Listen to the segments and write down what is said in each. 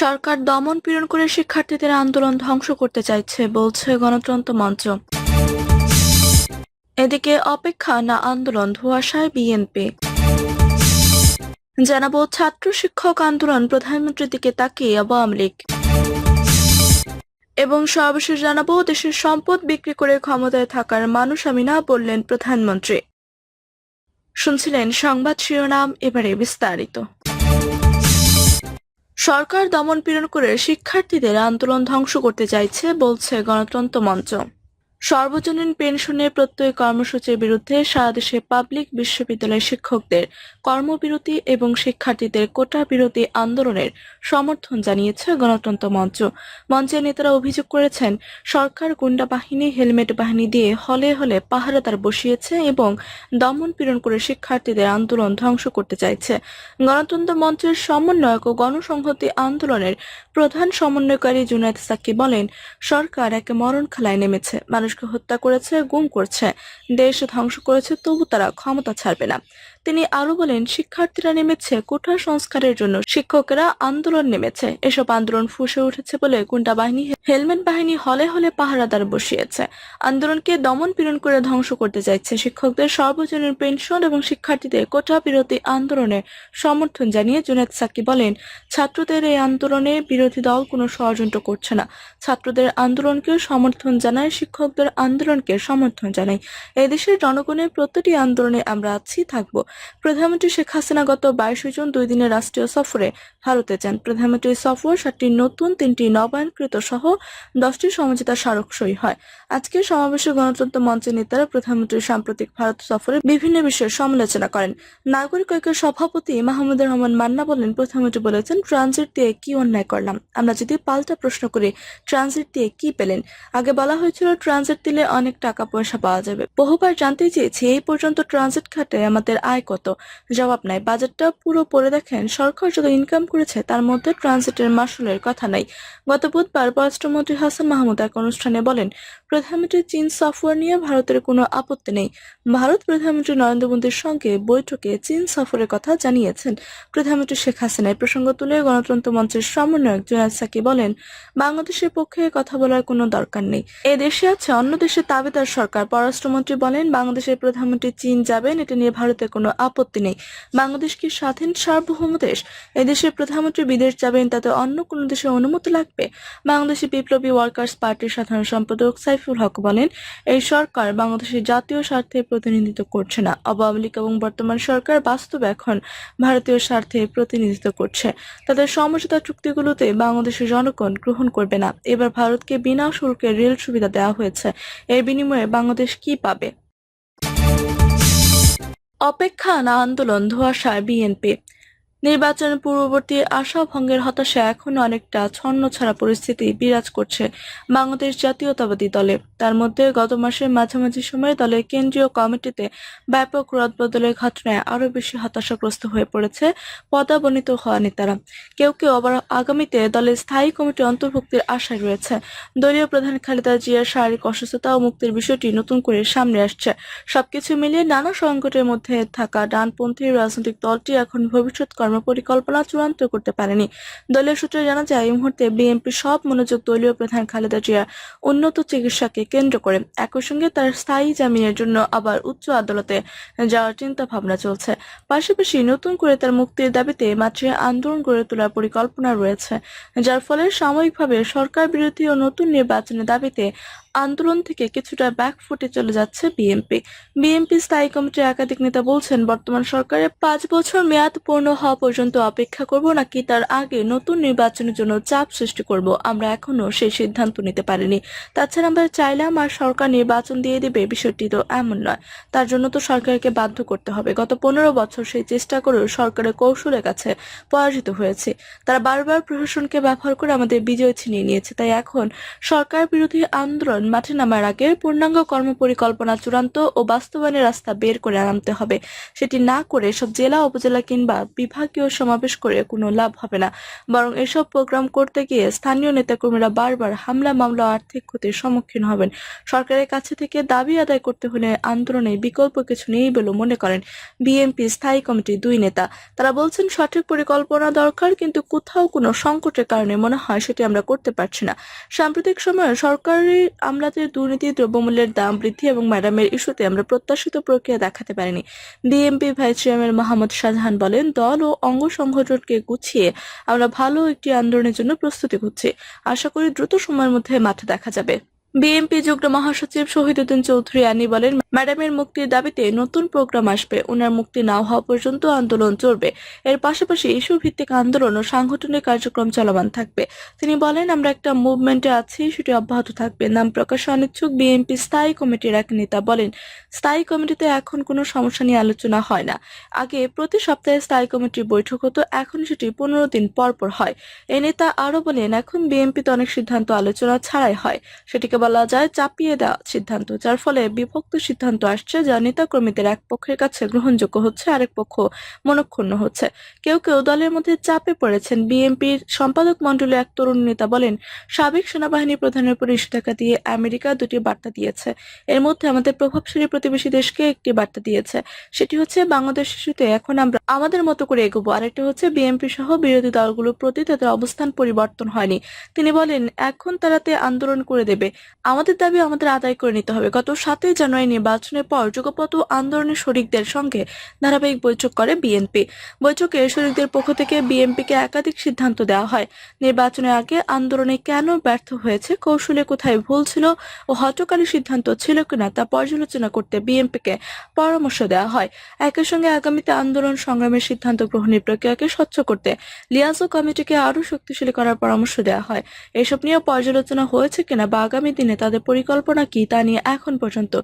সরকার দমন পীড়ন করে শিক্ষার্থীদের আন্দোলন ধ্বংস করতে চাইছে, বলছে গণতন্ত্র মঞ্চ। এদিকে অপেক্ষা না আন্দোলন ধোয়াশায় বিএনপি। জানাব ছাত্র শিক্ষক আন্দোলন প্রধানমন্ত্রীর দিকে তাকিয়ে আওয়ামী লীগ এবং সর্বশেষ জানাব দেশের সম্পদ বিক্রি করে ক্ষমতায় থাকার মানুষ আমি না বললেন প্রধানমন্ত্রী। শুনছিলেন সংবাদ শিরোনাম, এবারে বিস্তারিত। সরকার দমন পীড়ন করে শিক্ষার্থীদের আন্দোলন ধ্বংস করতে চাইছে বলছে গণতন্ত্র মঞ্চ। সর্বজনীন পেনশনের প্রত্যয় কর্মসূচির বিরুদ্ধে সারা দেশে পাবলিক বিশ্ববিদ্যালয়ের শিক্ষকদের কর্মবিরতি এবং শিক্ষার্থীদের কোটা বিরোধী আন্দোলনের সমর্থন জানিয়েছে গণতন্ত্র মঞ্চ। মঞ্চের নেতারা অভিযোগ করেছেন, সরকার গুন্ডা বাহিনী হেলমেট বাহিনী দিয়ে হলে হলে পাহারাদার বসিয়েছে এবং দমন পীড়ন করে শিক্ষার্থীদের আন্দোলন ধ্বংস করতে চাইছে। গণতন্ত্র মঞ্চের সমন্বয়ক ও গণসংহতি আন্দোলনের প্রধান সমন্বয়কারী জুনায়েদ সাকি বলেন, সরকার এক মরণ খেলায় নেমেছে মানুষকে হত্যা করেছে গুম করছে দেশ ধ্বংস করেছে তবু তারা ক্ষমতা ছাড়বে না। তিনি আরও বলেন, শিক্ষার্থীরা নেমেছে কোঠা সংস্কারের জন্য শিক্ষকেরা আন্দোলন নেমেছে। এসব আন্দোলন ফুসে উঠেছে বলে গুন্ডা বাহিনী হেলমেট বাহিনী হলে হলে পাহারাদার বসিয়েছে। আন্দোলনকে দমন পীড়ন করে ধ্বংস করতে চাইছে শিক্ষকদের সর্বজনীন পেনশন এবং শিক্ষার্থীদের কোঠা বিরোধী আন্দোলনে সমর্থন জানিয়ে জুনেদ সাকি বলেন, ছাত্রদের এই আন্দোলনে বিরোধী দল কোনো ষড়যন্ত্র করছে না। ছাত্রদের আন্দোলনকে সমর্থন জানায়, শিক্ষকদের আন্দোলনকে সমর্থন জানাই এদেশের জনগণের প্রতিটি আন্দোলনে আমরা আছি, থাকব। প্রধানমন্ত্রী শেখ হাসিনা গত বাইশে জুন দুই দিনের রাষ্ট্রীয় সফরে ভারতে যান। প্রধানমন্ত্রীর সফর সাতটি নতুন, তিনটি নবায়নকৃত সহ দশটি সমঝোতা স্মারক সই হয়। আজকের সমাবেশে গণতন্ত্র মঞ্চের নেতারা প্রধানমন্ত্রীর সাম্প্রতিক ভারত সফরে বিভিন্ন বিষয়ে সমালোচনা করেন। নাগরিক ঐক্যের সভাপতি মাহমুদুর রহমান মান্না বলেন, প্রধানমন্ত্রী বলেছেন, ট্রানজিট দিয়ে কি অন্যায় করলাম? আমরা যদি পাল্টা প্রশ্ন করি, ট্রানজিট দিয়ে কি পেলেন? আগে বলা হয়েছিল, ট্রানজিট দিলে অনেক টাকা পয়সা পাওয়া যাবে। বহুবার জানতে চেয়েছি, এই পর্যন্ত ট্রানজিট খাতে আমাদের আয় কত? জবাব নাই। বাজেটটা পুরো পড়ে দেখেন, সরকার যত ইনকাম করেছে তার মধ্যে ট্রানজিটের মাসুলের কথা নাই। গত বুধবার পররাষ্ট্রমন্ত্রী হাসান মাহমুদ এক অনুষ্ঠানে বলেন, প্রধানমন্ত্রী চীন সফর নিয়ে ভারতের কোনো আপত্তি নেই। ভারত প্রধানমন্ত্রী নরেন্দ্র মোদীর সঙ্গে বৈঠকে চীন সফরের কথা জানিয়েছেন প্রধানমন্ত্রী শেখ হাসিনা। প্রসঙ্গ তুলে গণতন্ত্র মঞ্চের সমন্বয়ক জোনাল সাকি বলেন, বাংলাদেশের পক্ষে কথা বলার কোনো দরকার নেই। এ দেশে আছে অন্য দেশের তাবেদার সরকার। পররাষ্ট্রমন্ত্রী বলেন, বাংলাদেশের প্রধানমন্ত্রী চীন যাবেন, এটা নিয়ে ভারতের কোনো আপত্তি নেই। বাংলাদেশ কি স্বাধীন সার্বভৌম দেশ? এদেশের প্রধানমন্ত্রী বিদেশ যাবেন, তাতে অন্য কোনো দেশের অনুমতি লাগবে? বাংলাদেশের বিপ্লবী ওয়ার্কার্স পার্টির সাধারণ সম্পাদক সাইফুল হক বলেন, এই সরকার বাংলাদেশের জাতীয় স্বার্থে প্রতিনিধিত্ব করছে না। আওয়ামী লীগ এবং বর্তমান সরকার বাস্তবে এখন ভারতীয় স্বার্থে প্রতিনিধিত্ব করছে। তাদের সমঝোতা চুক্তিগুলোতে বাংলাদেশের জনগণ গ্রহণ করবে না। এবার ভারতকে বিনা শুল্কে রেল সুবিধা দেওয়া হয়েছে। এর বিনিময়ে বাংলাদেশ কি পাবে? অপেক্ষা না আন্দোলন ধোয়াশায় বিএনপি। নির্বাচন পূর্ববর্তী আশা ভঙ্গের হতাশা এখনও অনেকটা ছন্ন ছাড়া পরিস্থিতি বিরাজ করছে বাংলাদেশ জাতীয়তাবাদী দলে। তার মধ্যে গত মাসের মাঝামাঝি সময়ে দলের কেন্দ্রীয় কমিটিতে ব্যাপক রদবদলের ঘটনায় আরও বেশি হতাশাগ্রস্ত হয়ে পড়েছে পদাবনিত হওয়া নেতারা। কেউ কেউ আবার আগামীতে দলের স্থায়ী কমিটি অন্তর্ভুক্তির আশায় রয়েছে। দলীয় প্রধান খালেদা জিয়ার শারীরিক অসুস্থতা ও মুক্তির বিষয়টি নতুন করে সামনে আসছে। সবকিছু মিলিয়ে নানা সংকটের মধ্যে থাকা ডানপন্থী রাজনৈতিক দলটি এখন ভবিষ্যৎ কর্মপরিকল্পনা চূড়ান্ত করতে পারেনি। দলীয় সূত্রে জানা যায়, এই মুহূর্তে বিএনপি সব মনোযোগ দলীয় প্রধান খালেদা জিয়ার উন্নত চিকিৎসাকে কেন্দ্র করে। একই সঙ্গে তার স্থায়ী জামিনের জন্য আবার উচ্চ আদালতে যাওয়ার চিন্তা ভাবনা চলছে। পাশাপাশি নতুন করে তার মুক্তির দাবিতে মাত্রে আন্দোলন গড়ে তোলার পরিকল্পনা রয়েছে, যার ফলে সাময়িকভাবে সরকার বিরোধী ও নতুন নির্বাচনের দাবিতে আন্দোলন থেকে কিছুটা ব্যাকফুটে চলে যাচ্ছে বিএনপি বিএনপি স্থায়ী কমিটির একাধিক নেতা বলছেন, বর্তমান সরকারের পাঁচ বছর মেয়াদ পূর্ণ হওয়া পর্যন্ত অপেক্ষা করব নাকি তার আগে নতুন নির্বাচনের জন্য চাপ সৃষ্টি করব, আমরা এখনও সেই সিদ্ধান্ত নিতে পারিনি। তাছাড়া আমরা চাইলাম আর সরকার নির্বাচন দিয়ে দেবে, বিষয়টি তো এমন নয়। তার জন্য তো সরকারকে বাধ্য করতে হবে। গত পনেরো বছর সেই চেষ্টা করেও সরকারের কৌশলের কাছে পরাজিত হয়েছে। তারা বারবার প্রশাসনকে ব্যবহার করে আমাদের বিজয় ছিনিয়ে নিয়েছে, তাই এখন সরকার বিরোধী আন্দোলন মাঠে নামার আগে পূর্ণাঙ্গ কর্মপরিকল্পনা চূড়ান্ত ও বাস্তবায়নের রাস্তা বের করে আনতে হবে। সেটি না করে সব জেলা, উপজেলা কিংবা বিভাগীয় সমাবেশ করে কোনো লাভ হবে না। বরং এসব প্রোগ্রাম করতে গিয়ে স্থানীয় নেতাকর্মীরা বারবার হামলা, মামলা আর্থিক ক্ষতির সম্মুখীন হবেন। সরকারের কাছে থেকে দাবি আদায় করতে হলে আন্দোলনে বিকল্প কিছু নেই বলে মনে করেন বিএনপি স্থায়ী কমিটির দুই নেতা। তারা বলছেন, সঠিক পরিকল্পনা দরকার, কিন্তু কোথাও কোনো সংকটের কারণে মনে হয় সেটি আমরা করতে পারছি না। সাম্প্রতিক সময়ে সরকারি আমলাদের দুর্নীতি, দ্রব্যমূল্যের দাম বৃদ্ধি এবং ম্যাডামের ইস্যুতে আমরা প্রত্যাশিত প্রক্রিয়া দেখাতে পারিনি। BNP vice chairman Mohammad Shahjahan বলেন, দল ও অঙ্গ সংগঠনকে গুছিয়ে আমরা ভালো একটি আন্দোলনের জন্য প্রস্তুতি করছি আশা করি দ্রুত সময়ের মধ্যে মাঠে দেখা যাবে। বিএমপি যুগ্ম মহাসচিব শহীদ উদ্দিন চৌধুরী আনি বলেন ম্যাডামের মুক্তির দাবিতে নতুন প্রোগ্রাম আসবে। ওনার মুক্তি না হওয়া পর্যন্ত আন্দোলন চলবে। এর পাশাপাশি ইস্যু ভিত্তিক আন্দোলন ও সাংগঠনিক কার্যক্রম চলমান থাকবে। তিনি বলেন, আমরা একটা মুভমেন্টে আছি, সেটি অব্যাহত থাকবে। নাম প্রকাশে অনিচ্ছুক বিএনপি স্থায়ী কমিটির এক নেতা বলেন, স্থায়ী কমিটিতে এখন কোনো সমস্যা নিয়ে আলোচনা হয় না। আগে প্রতি সপ্তাহে স্থায়ী কমিটির বৈঠক হতো, এখন সেটি পনেরো দিন পর পর হয়। এই নেতা আরও বলেন, এখন বিএনপিতে অনেক সিদ্ধান্ত আলোচনা ছাড়াই হয়। সেটিকে বলা যায় চাপিয়ে দেওয়া সিদ্ধান্ত, যার ফলে বিভক্ত সিদ্ধান্ত আসছে যা নেতাকর্মীদের এক পক্ষের কাছে গ্রহণযোগ্য হচ্ছে, আরেক পক্ষ মনক্ষুণ্ণ হচ্ছে। কেউ কেউ দলের মধ্যে চাপে পড়েছেন। বিএনপির সম্পাদক মণ্ডলের এক তরুণ নেতা বলেন, সাবেক সেনাবাহিনী প্রধানের উপর ইস্তাকা দিয়ে আমেরিকা দুটি বার্তা দিয়েছে। এর মধ্যে আমাদের প্রভাবশালী প্রতিবেশী দেশকে একটি বার্তা দিয়েছে। সেটি হচ্ছে, বাংলাদেশ শিশুতে এখন আমরা আমাদের মতো করে এগোবো। আরেকটা হচ্ছে, বিএনপি সহ বিরোধী দলগুলোর প্রতি তাদের অবস্থান পরিবর্তন হয়নি। তিনি বলেন, এখন তারাতে আন্দোলন করে দেবে। আমাদের দাবি আমাদের আদায় করে নিতে হবে। গত সাতই জানুয়ারি নির্বাচনের পর যুগপত আন্দোলনের শরিকদের সঙ্গে ধারাবাহিক বৈঠক করে বিএনপি। বৈঠকে শরিকদের পক্ষ থেকে বিএনপিকে একাধিক সিদ্ধান্ত দেওয়া হয়। নির্বাচনের আগে আন্দোলনে কেন ব্যর্থ হয়েছে, কৌশলে কোথায় ভুল ছিল ও হটকারী সিদ্ধান্ত ছিল কিনা তা পর্যালোচনা করতে বিএনপিকে পরামর্শ দেওয়া হয়। একই সঙ্গে আগামীতে আন্দোলন সংগ্রামের সিদ্ধান্ত গ্রহণের প্রক্রিয়াকে স্বচ্ছ করতে লিয়াজো কমিটিকে আরও শক্তিশালী করার পরামর্শ দেওয়া হয়। এসব নিয়ে পর্যালোচনা হয়েছে কিনা বা আগামী দিনে তাদের পরিকল্পনা কি তা নিয়ে এখন পর্যন্ত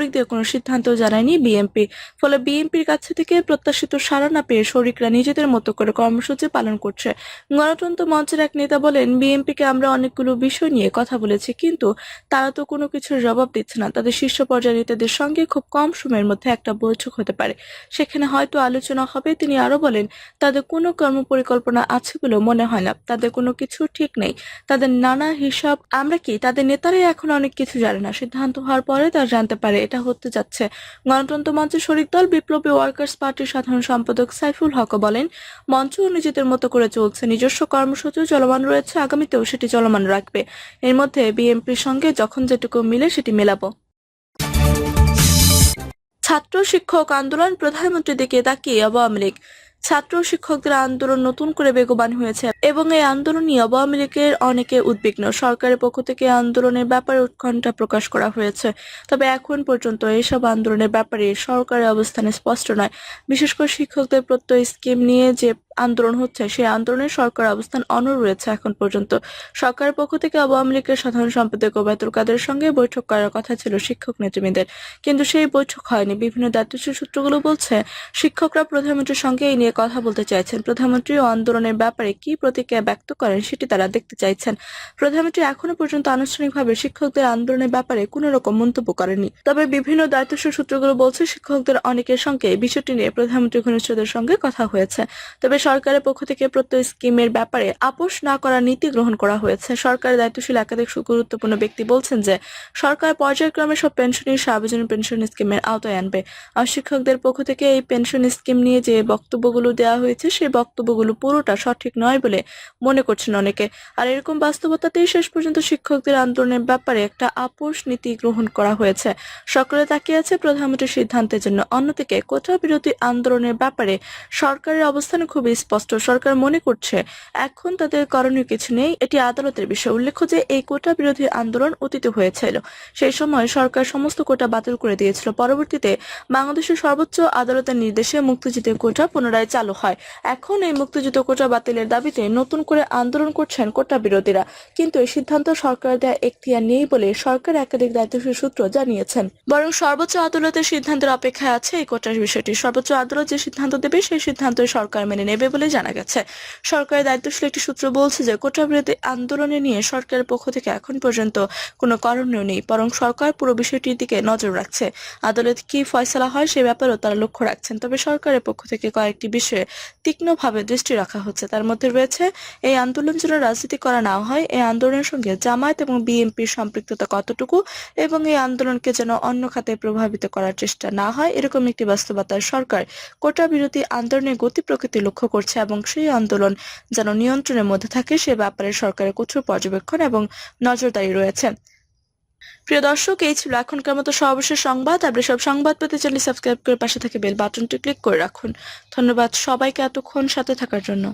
শরিকদের কোনো সিদ্ধান্ত জানায়নি বিএনপি। ফলে বিএনপির কাছ থেকে প্রত্যাশিত সাড়া না পেয়ে শরিকরা নিজেদের মতো করে কর্মসূচি পালন করছে। গণতন্ত্র মঞ্চের এক নেতা বলেন, বিএনপিকে আমরা অনেকগুলো বিষয় নিয়ে কথা বলেছি, কিন্তু তারা তো কোনো কিছুর জবাব দিচ্ছে না। তাদের শীর্ষ পর্যায়ের নেতাদের সঙ্গে খুব কম সময়ের মধ্যে একটা বৈঠক হতে পারে। সেখানে হয়তো আলোচনা হবে। তিনি আরও বলেন, তাদের কোনো কর্ম পরিকল্পনা আছে বলে মনে হয় না। তাদের কোনো কিছু ঠিক নেই। তাদের নানা হিসাব আমরা কি? তাদের নেতারাই এখন অনেক কিছু জানে না। সিদ্ধান্ত হওয়ার পরে তারা জানতে পারে। এটা হতে যাচ্ছে। গণতন্ত্র মঞ্চের শরিক দল বিপ্লবী ওয়ার্কার্স পার্টির সাধারণ সম্পাদক সাইফুল হক বলেন, মঞ্চ নিজেদের মতো করে চলছে। নিজস্ব কর্মসূচিও চলমান রয়েছে, আগামীতেও সেটি চলমান রাখবে। এর মধ্যে বিএনপির সঙ্গে যখন যেটুকু মিলে সেটি মেলাবো। ছাত্র শিক্ষক আন্দোলন প্রধানমন্ত্রীর দিকে তাকিয়ে আওয়ামী লীগ। ছাত্র শিক্ষকদের আন্দোলন নতুন করে বেগবান হয়েছে এবং এই আন্দোলন নিয়ে আওয়ামী লীগের অনেকে উদ্বিগ্ন। সরকারের পক্ষ থেকে আন্দোলনের ব্যাপারে উৎকণ্ঠা প্রকাশ করা হয়েছে। তবে এখন পর্যন্ত এসব আন্দোলনের ব্যাপারে সরকারের অবস্থান স্পষ্ট নয়। বিশেষ করে শিক্ষকদের প্রত্যয় স্কিম নিয়ে যে আন্দোলন হচ্ছে, সেই আন্দোলনে সরকার অবস্থান অনড় রয়েছে এখন পর্যন্ত। সরকারের পক্ষ থেকে আওয়ামী লীগের সাধারণ সম্পাদক ওবায়দুল কাদের সঙ্গে বৈঠক করার কথা ছিল শিক্ষক নেতৃবৃন্দের। কিন্তু সেই বৈঠক হয়নি। বিভিন্ন দায়িত্বশীল সূত্রগুলো বলছে, শিক্ষকরা প্রধানমন্ত্রীর সঙ্গে এই নিয়ে কথা বলতে চাইছেন। প্রধানমন্ত্রী ও আন্দোলনের ব্যাপারে কি প্রতিক্রিয়া ব্যক্ত করেন সেটি তারা দেখতে চাইছেন। প্রধানমন্ত্রী এখনও পর্যন্ত আনুষ্ঠানিকভাবে শিক্ষকদের আন্দোলনের ব্যাপারে কোনো রকম মন্তব্য করেনি তবে বিভিন্ন দায়িত্বশীল সূত্রগুলো বলছে, শিক্ষকদের অনেকের সঙ্গে বিষয়টি নিয়ে প্রধানমন্ত্রী ঘনিষ্ঠদের সঙ্গে কথা হয়েছে। তবে সরকারের পক্ষ থেকে প্রত্যয় স্কিমের ব্যাপারে আপোষ না করার নীতি গ্রহণ করা হয়েছে। সরকারের দায়িত্বশীল একাধিক গুরুত্বপূর্ণ ব্যক্তি বলছেন যে, সরকার পর্যায়ক্রমে সব পেনশনই সার্বজনীন পেনশন স্কিমের আওতায় আনবে। আর শিক্ষকদের পক্ষ থেকে এই পেনশন স্কিম নিয়ে যে বক্তব্যগুলো দেওয়া হয়েছে সেই বক্তব্যগুলো পুরোটা সঠিক নয় বলে মনে করছেন অনেকে। আর এরকম বাস্তবতাতেই শেষ পর্যন্ত শিক্ষকদের আন্দোলনের ব্যাপারে একটা আপোষ নীতি গ্রহণ করা হয়েছে। সকলে তাকিয়ে আছে প্রধানমন্ত্রীর সিদ্ধান্তের জন্য। অন্যদিকে কোটা বিরোধী আন্দোলনের ব্যাপারে সরকারের অবস্থান খুবই স্পষ্ট সরকার মনে করছে। এখন তাদের করণীয় কিছু নেই। এটি আদালতের বিষয়। উল্লেখ্য যে, এই কোটা বিরোধী আন্দোলন অতীত হয়েছিল। সেই সময় সরকার সমস্ত কোটা বাতিল করে দিয়েছিল। পরবর্তীতে বাংলাদেশের সর্বোচ্চ আদালতের নির্দেশে মুক্তিযুদ্ধের কোটা পুনরায় চালু হয়। এখন এই মুক্তিযুদ্ধ কোটা বাতিলের দাবিতে নতুন করে আন্দোলন করছেন কোটা বিরোধীরা। কিন্তু এই সিদ্ধান্ত সরকার দেয়া এখতিয়ার নেই বলে সরকার একাধিক দায়িত্বশীল সূত্র জানিয়েছেন। বরং সর্বোচ্চ আদালতের সিদ্ধান্তের অপেক্ষায় আছে এই কোটার বিষয়টি। সর্বোচ্চ আদালত যে সিদ্ধান্ত দেবে, সেই সিদ্ধান্ত সরকার মেনে নেবে। দেবে বলে জানা গেছে। সরকারের দায়িত্বশীল একটি সূত্র বলছে যে কোটা বিরোধী আন্দোলনে নিয়ে সরকারের পক্ষ থেকে এখন পর্যন্ত কোনো করণীয় নেই, বরং সরকার পুরো বিষয়টির দিকে নজর রাখছে। আদালত কি ফয়সলা হয় সে ব্যাপারেও তারা লক্ষ্য রাখছেন, তবে সরকারের পক্ষ থেকে কয়েকটি বিষয়ে তীক্ষ্ণভাবে দৃষ্টি রাখা হচ্ছে। তার মধ্যে রয়েছে, এই আন্দোলন যেন রাজনীতি করা না হয়, এই আন্দোলনের সঙ্গে জামায়াত এবং বিএনপির সম্পৃক্ততা কতটুকু এবং এই আন্দোলনকে যেন অন্য খাতে প্রভাবিত করার চেষ্টা না হয়, এরকম একটি বাস্তবতায় সরকার কোটা বিরোধী আন্দোলনের গতি প্রকৃতি লক্ষ্য করছে এবং সেই আন্দোলন যেন নিয়ন্ত্রণের মধ্যে থাকে, সে ব্যাপারে সরকারের কঠোর পর্যবেক্ষণ এবং নজরদারি রয়েছে। প্রিয় দর্শক, এই ছিল এখনকার মতো সর্বশেষ সংবাদ। আপনি সব সংবাদ পেতে চ্যানেল সাবস্ক্রাইব করে পাশে থেকে বেল বাটনটি ক্লিক করে রাখুন। ধন্যবাদ সবাইকে এতক্ষণ সাথে থাকার জন্য।